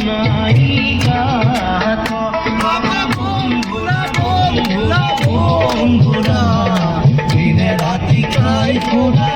নায়িকা বন্ধুরা বন্ধুরা বন্ধুরা দিনে রাতি খাই খোলা